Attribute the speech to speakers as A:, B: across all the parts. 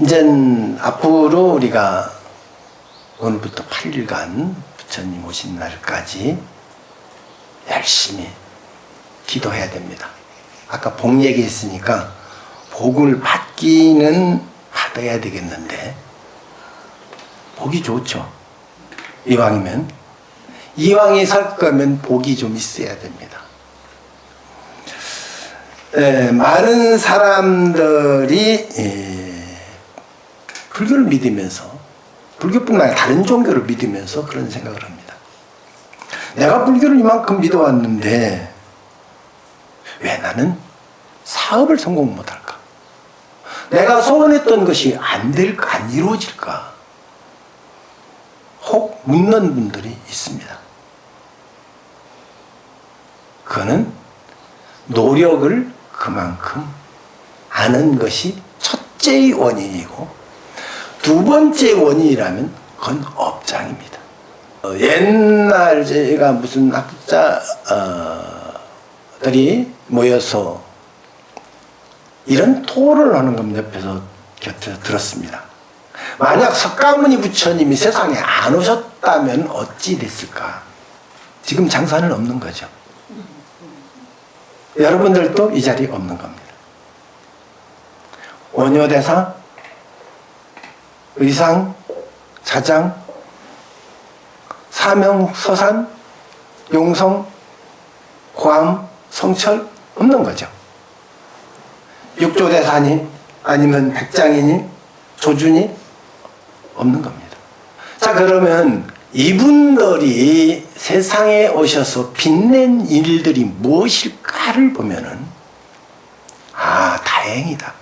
A: 이제 앞으로 우리가 오늘부터 8일간 부처님 오신 날까지 열심히 기도해야 됩니다. 아까 복 얘기했으니까 복을 받기는 받아야 되겠는데 복이 좋죠. 이왕이면 이왕이 살 거면 복이 좀 있어야 됩니다. 에, 많은 사람들이 에, 불교를 믿으면서 불교뿐만 아니라 다른 종교를 믿으면서 그런 생각을 합니다. 내가 불교를 이만큼 믿어왔는데 왜 나는 사업을 성공 못할까? 내가 소원했던 것이 안 될까? 안 이루어질까? 혹 묻는 분들이 있습니다. 그거는 노력을 그만큼 아는 것이 첫째의 원인이고 두 번째 원인이라면 그건 업장입니다. 어, 옛날 제가 무슨 학자들이 모여서 이런 토론을 하는 건 옆에서 곁에서 들었습니다. 만약 석가모니 부처님이 세상에 안 오셨다면 어찌 됐을까? 지금 장사는 없는 거죠. 여러분들도 이 자리에 없는 겁니다. 원효대사, 의상, 자장, 사명, 서산, 용성, 고암, 성철 없는 거죠. 육조대사님 아니면 백장이님, 조준이 없는 겁니다. 자 그러면 이분들이 세상에 오셔서 빛낸 일들이 무엇일까를 보면은 아 다행이다.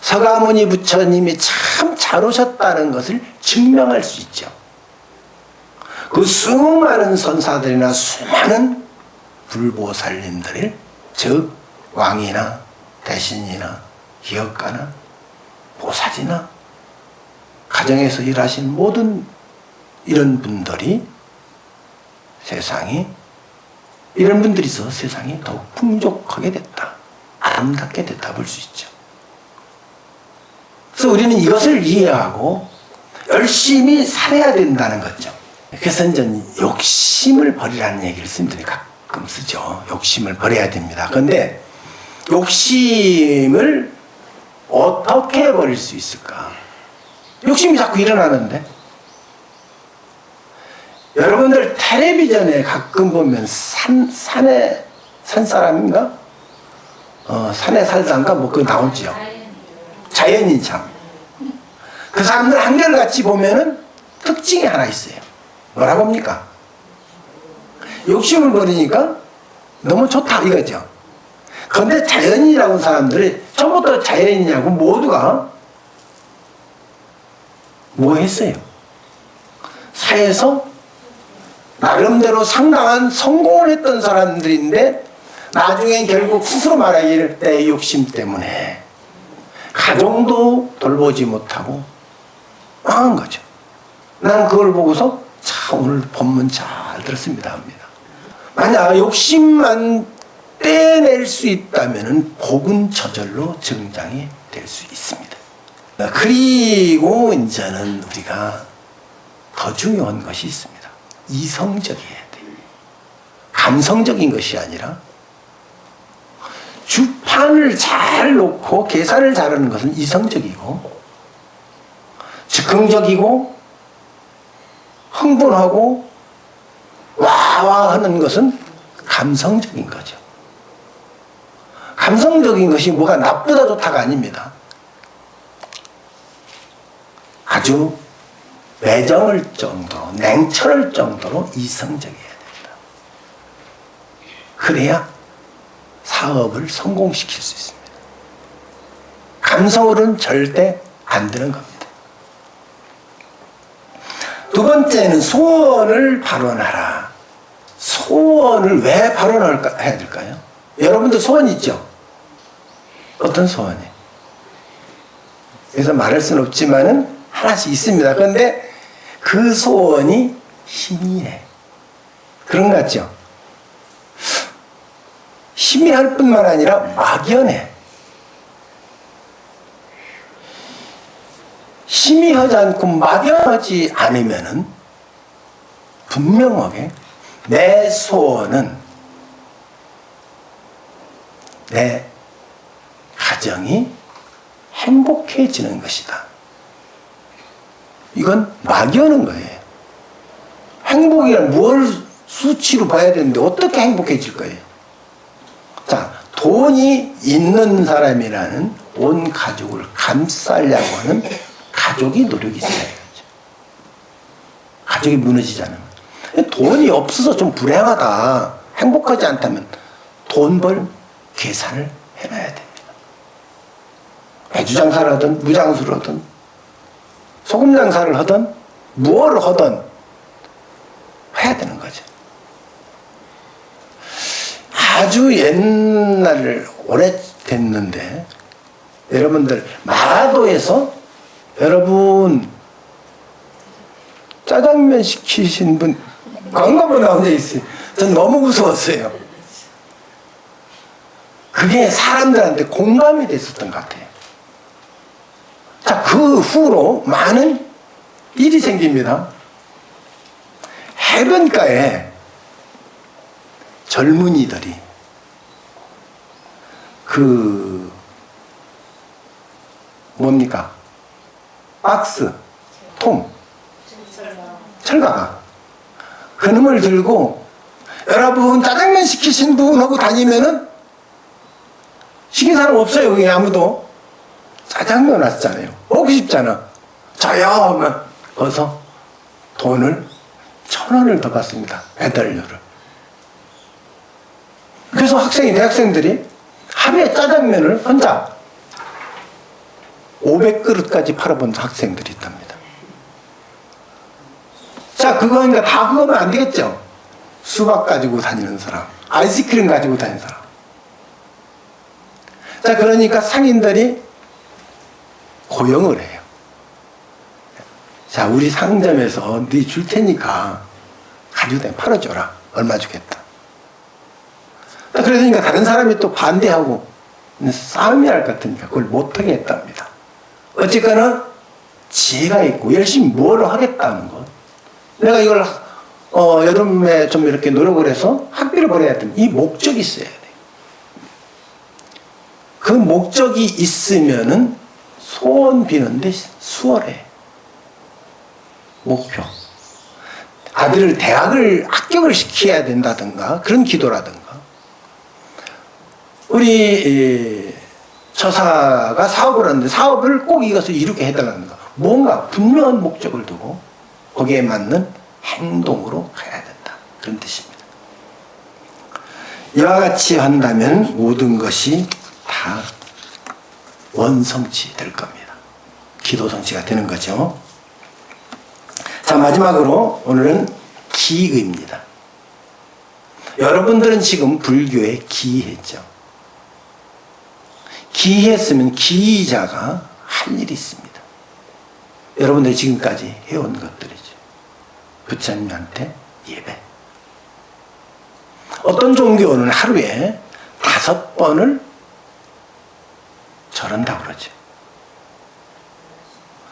A: 서가모니 부처님이 참 잘 오셨다는 것을 증명할 수 있죠. 그 수많은 선사들이나 수많은 불보살님들, 즉 왕이나 대신이나 기업가나 보살이나 가정에서 일하신 모든 이런 분들이 세상이 이런 분들이 있어 세상이 더욱 풍족하게 됐다. 아름답게 됐다 볼 수 있죠. 그래서 우리는 이것을 이해하고 열심히 살아야 된다는 거죠. 그래서 이제 욕심을 버리라는 얘기를 스님들이 가끔 쓰죠. 욕심을 버려야 됩니다. 그런데 욕심을 어떻게 버릴 수 있을까? 욕심이 자꾸 일어나는데 여러분들 텔레비전에 가끔 보면 산 산에 산 사람인가? 어 산에 살다인가 뭐 그거 나오지요. 자연인 참. 그 사람들 한결같이 보면은 특징이 하나 있어요. 뭐라고 합니까? 욕심을 버리니까 너무 좋다 이거죠. 그런데 자연인이라고 하는 사람들이 처음부터 자연인이냐고 모두가 뭐 했어요? 사에서 나름대로 상당한 성공을 했던 사람들인데 나중에 결국 스스로 말하기를 내 욕심 때문에 가정도 돌보지 못하고 망한 거죠. 난 그걸 보고서 자 오늘 본문 잘 들었습니다 합니다. 만약 욕심만 떼낼 수 있다면 복은 저절로 증장이 될 수 있습니다. 그리고 이제는 우리가 더 중요한 것이 있습니다. 이성적이어야 돼. 감성적인 것이 아니라 주 판을 잘 놓고 계산을 잘하는 것은 이성적이고 즉흥적이고 흥분하고 와와 하는 것은 감성적인 거죠. 감성적인 것이 뭐가 나쁘다 좋다가 아닙니다. 아주 매정을 정도로 냉철할 정도로 이성적이어야 된다. 그래야 사업을 성공시킬 수 있습니다. 감성으로는 절대 안 되는 겁니다. 두 번째는 소원을 발언하라. 소원을 왜 발언해야 될까요? 여러분들 소원 있죠? 어떤 소원이? 그래서 말할 수는 없지만은 하나씩 있습니다. 그런데 그 소원이 희미해. 그런 것 같죠? 희미할 뿐만 아니라 막연해. 심히 하지 않고 막연하지 않으면은 분명하게 내 소원은 내 가정이 행복해지는 것이다. 이건 막연한 거예요. 행복이란 무엇을 수치로 봐야 되는데 어떻게 행복해질 거예요? 자, 돈이 있는 사람이라는 온 가족을 감싸려고 하는 가족이 노력이 있어야 되죠. 가족이 무너지잖아요. 돈이 없어서 좀 불행하다, 행복하지 않다면 돈 벌 계산을 해놔야 됩니다. 배주 장사를 하든 무장수를 하든 소금 장사를 하든 무엇을 하든 해야 되는 거죠. 아주 옛날 오래 됐는데 여러분들 마라도에서 여러분 짜장면 시키신 분 광고보나 혼자 있어요. 전 너무 무서웠어요. 그게 사람들한테 공감이 됐었던 것 같아요. 자, 그 후로 많은 일이 생깁니다. 해변가에 젊은이들이 그 뭡니까? 박스, 통, 철가방 그놈을 들고 여러분 짜장면 시키신 분하고 다니면은 시킨 사람 없어요 여기 아무도. 짜장면 왔잖아요. 먹고 싶잖아. 저요! 하면 거기서 돈을 천 원을 더 받습니다. 배달료를. 그래서 학생이 대학생들이 하루에 짜장면을 혼자 500그릇까지 팔아본 학생들이 있답니다. 자 그거니까 다 그거면 안 되겠죠? 수박 가지고 다니는 사람 아이스크림 가지고 다니는 사람. 자 그러니까 상인들이 고용을 해요. 자 우리 상점에서 네 줄 테니까 가지고 팔아줘라. 얼마 주겠다 그러니까 다른 사람이 또 반대하고 싸움이 할것 같으니까 그걸 못하게 했답니다. 어쨌거나 지혜가 있고 열심히 뭘 하겠다는 것. 내가 이걸 어, 여름에 좀 이렇게 노력을 해서 학비를 벌어야 되는 이 목적이 있어야 돼. 그 목적이 있으면은 소원 비는데 수월해. 목표. 아들을 대학을 합격을 시켜야 된다든가 그런 기도라든가 우리 처사가 사업을 하는데 사업을 꼭 이것을 이루게 해달라는 거. 뭔가 분명한 목적을 두고 거기에 맞는 행동으로 가야 된다. 그런 뜻입니다. 이와 같이 한다면 모든 것이 다 원성치 될 겁니다. 기도 성취가 되는 거죠. 자, 마지막으로 오늘은 기의입니다. 여러분들은 지금 불교에 기했죠. 기했으면 기자가 할 일이 있습니다. 여러분들이 지금까지 해온 것들이죠. 부처님한테 예배. 어떤 종교는 하루에 다섯 번을 절한다고 그러죠.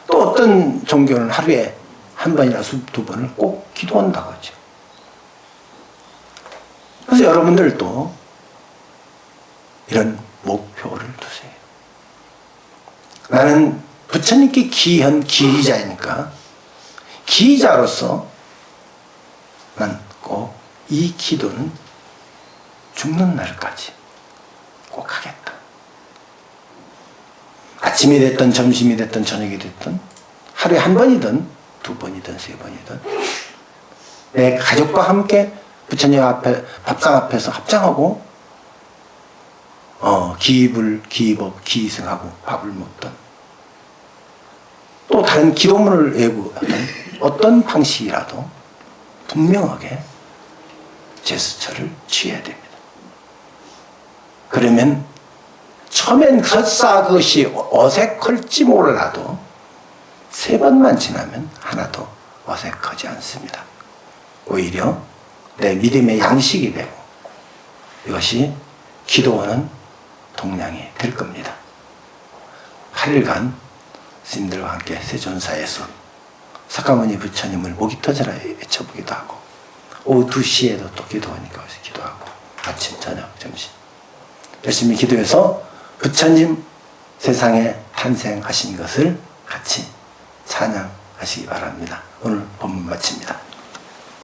A: 또 어떤 종교는 하루에 한 번이나 두 번을 꼭 기도한다고 하죠. 그래서 여러분들도 이런 목표를 두세요. 나는 부처님께 기한 기자이니까 기자로서 난 꼭 이 기도는 죽는 날까지 꼭 하겠다. 아침이 됐든 점심이 됐든 저녁이 됐든 하루에 한 번이든 두 번이든 세 번이든 내 가족과 함께 부처님 앞에 밥상 앞에서 합장하고 어, 기입을 기입업 기승하고 밥을 먹던 또 다른 기도문을 외우던 어떤 방식이라도 분명하게 제스처를 취해야 됩니다. 그러면 처음엔 설사 그것이 어색할지 몰라도 세 번만 지나면 하나도 어색하지 않습니다. 오히려 내 믿음의 양식이 되고 이것이 기도하는 동량이 될 겁니다. 8일간 스님들과 함께 세존사에서 석가모니 부처님을 목이 터져라 외쳐보기도 하고 오후 2시에도 또 기도하니까 기도하고 아침 저녁 점심 열심히 기도해서 부처님 세상에 탄생하신 것을 같이 찬양하시기 바랍니다. 오늘 본문 마칩니다.